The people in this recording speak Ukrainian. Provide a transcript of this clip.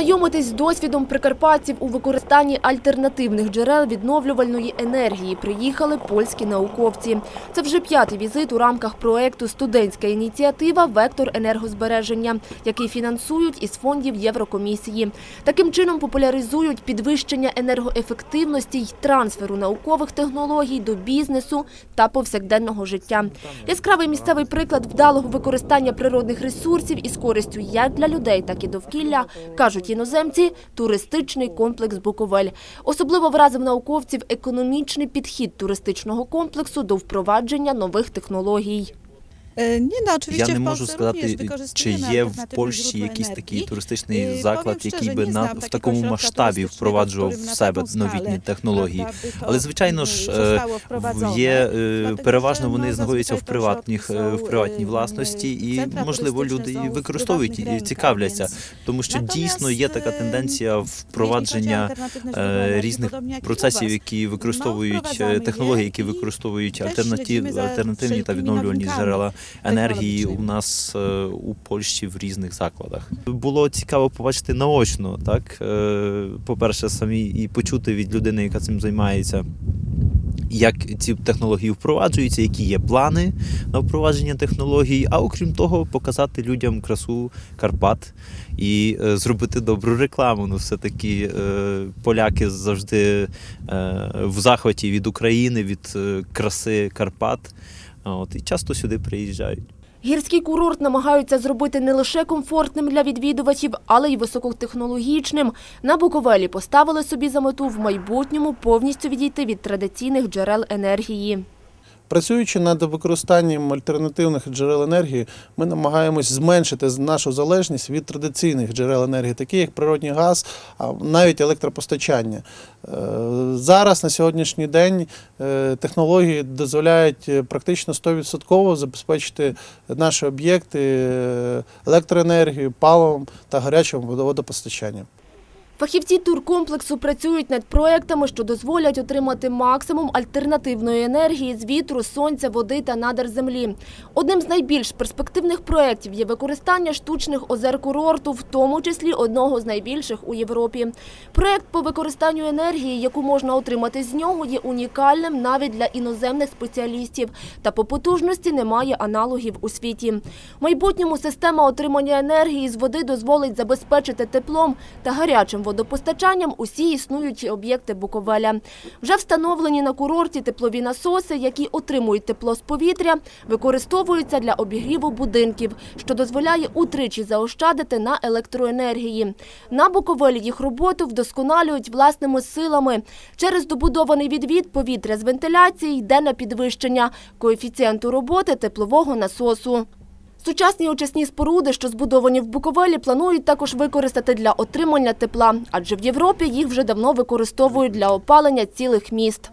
Познайомитись з досвідом прикарпатців у використанні альтернативних джерел відновлювальної енергії приїхали польські науковці. Це вже п'ятий візит у рамках проекту «Студентська ініціатива Вектор енергозбереження», який фінансують із фондів Єврокомісії. Таким чином популяризують підвищення енергоефективності й трансферу наукових технологій до бізнесу та повсякденного життя. Яскравий місцевий приклад вдалого використання природних ресурсів із користю як для людей, так і довкілля – кажуть іноземці, туристичний комплекс Буковель. Особливо вразив науковців економічний підхід туристичного комплексу до впровадження нових технологій. E, Nie Я не можу сказати, чи є в Польщі якийсь такий туристичний заклад, який би на в такому масштабі впроваджував в себе новітні технології. Але звичайно ж є переважно вони знаходяться в приватних в приватній власності, і можливо люди використовують і цікавляться, тому що дійсно є така тенденція впровадження різних процесів, які використовують технології, які використовують альтернативні та відновлювані джерела енергії у нас е, у Польщі в різних закладах. Було цікаво побачити наочно, так е, по-перше, самі і почути від людини, яка цим займається. Як ці технології впроваджуються, які є плани на впровадження технологій, а окрім того, показати людям красу Карпат і е, зробити добру рекламу. Ну, все-таки е, поляки завжди е, в захваті від України, від е, краси Карпат. От, і часто сюди приїжджають. Гірський курорт намагаються зробити не лише комфортним для відвідувачів, але й високотехнологічним. На Буковелі поставили собі за мету в майбутньому повністю відійти від традиційних джерел енергії. Працюючи над використанням альтернативних джерел енергії, ми намагаємось зменшити нашу залежність від традиційних джерел енергії, такі як природний газ, а навіть електропостачання. Е, Зараз на сьогоднішній день е, технології дозволяють е, практично 100% забезпечити наші об'єкти електроенергією, паливом та гарячим водопостачанням. Фахівці туркомплексу працюють над проектами, що дозволять отримати максимум альтернативної енергії з вітру, сонця, води та надр землі. Одним з найбільш перспективних проєктів є використання штучних озер курорту, в тому числі одного з найбільших у Європі. Проєкт по використанню енергії, яку можна отримати з нього, є унікальним навіть для іноземних спеціалістів. Та по потужності немає аналогів у світі. В майбутньому система отримання енергії з води дозволить забезпечити теплом та гарячим водопостачанням усі існуючі об'єкти Буковеля. Вже встановлені на курорті теплові насоси, які отримують тепло з повітря, використовуються для обігріву будинків, що дозволяє утричі заощадити на електроенергії. На Буковелі їх роботу вдосконалюють власними силами. Через добудований відвід повітря з вентиляції йде на підвищення коефіцієнту роботи теплового насосу. Сучасні очисні споруди, що збудовані в Буковелі, планують також використати для отримання тепла, адже в Європі їх вже давно використовують для опалення цілих міст.